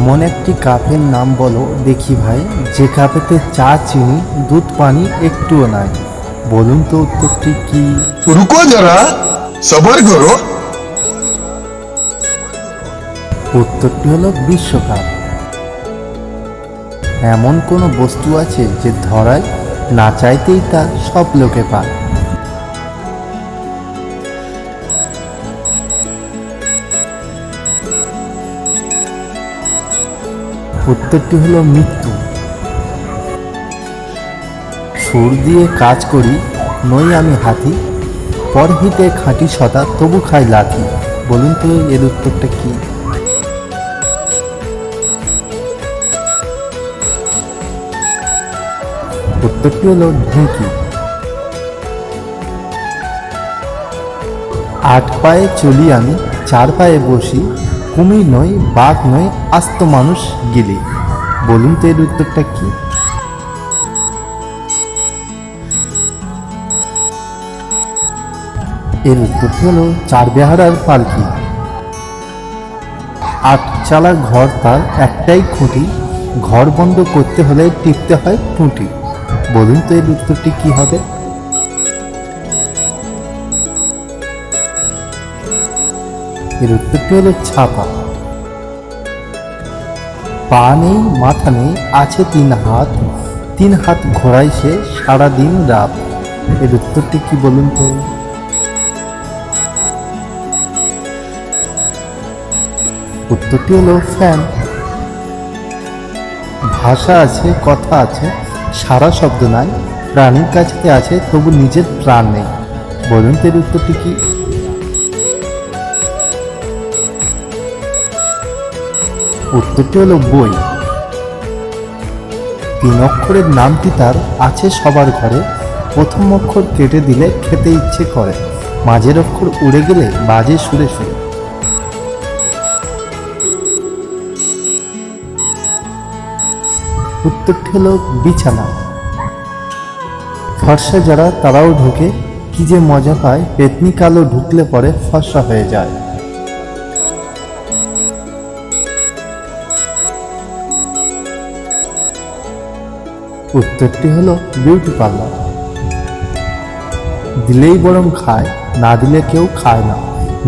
এমন একটি কাপের নাম বলো দেখি ভাই যে কাপেতে চা চিনি দুধ পানি একটুও নাই। বলুন তো উত্তরটি কি? রুকো যারা সবার ঘর। উত্তরটি হলো বিশ্বকাপ। এমন কোনো বস্তু আছে যে ধরায় না চাইতেই তা সব লোকে পায়। উত্তরটি হলো মৃত্যু। সুর দিয়ে কাজ করি, নই আমি হাতি। পরহিতে খাঁটি সদা তবু খাই লাথি। বলুন তো, এর উত্তরটা কি? উত্তরটি হলো ঢেঁকি। আট পায়ে চলি আমি, চার পায়ে বসি কুমির নয়, বাঘ নয়, আস্ত মানুষ গিলি। বলুন তো এর উত্তরটা কি? এর উত্তরটি হলো চার বেহারার পালকি। আট চালা ঘর তার একটাই খুঁটি। ঘর বন্ধ করতে হলে টিপতে হয় টুঁটি বলুন তো এর উত্তরটি কি হবে? এর উত্তরটি হলো ছাপা। পা নেই, মাথা নেই, আছে তিন হাত। তিন হাত ঘোরায় সে সারাদিন রাত। এর উত্তরটি কি বলুন তো? উত্তরটি হলো ফ্যান। ভাষা আছে, কথা আছে, সারা শব্দ নাই। প্রাণীর কাছে আছে, তবু নিজের প্রাণ নেই। বলুন তো এর উত্তরটি কি? উত্তরটি হলো বই। তিন অক্ষরের নামটি তার আছে সবার ঘরে। প্রথম অক্ষর কেটে দিলে খেতে ইচ্ছে করে। মাঝের অক্ষর উড়ে গেলে বাজে সুরে সুরে। উত্তরটি হলো বিছানা। ফর্সা যারা, তারাও ঢোকে। কি যে মজা পায়, পেতনি কালো ঢুকলে পরে ফর্সা হয়ে যায়। উত্তরটি হলো বিউটি পার্লার দিলেই বরং খায়, না দিলে কেউ খায় না।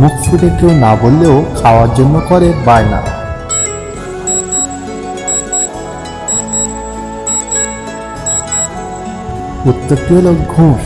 মুখ ফুটে কেউ না বললেও খাওয়ার জন্য করে বায়না উত্তরটি হলো ঘুষ।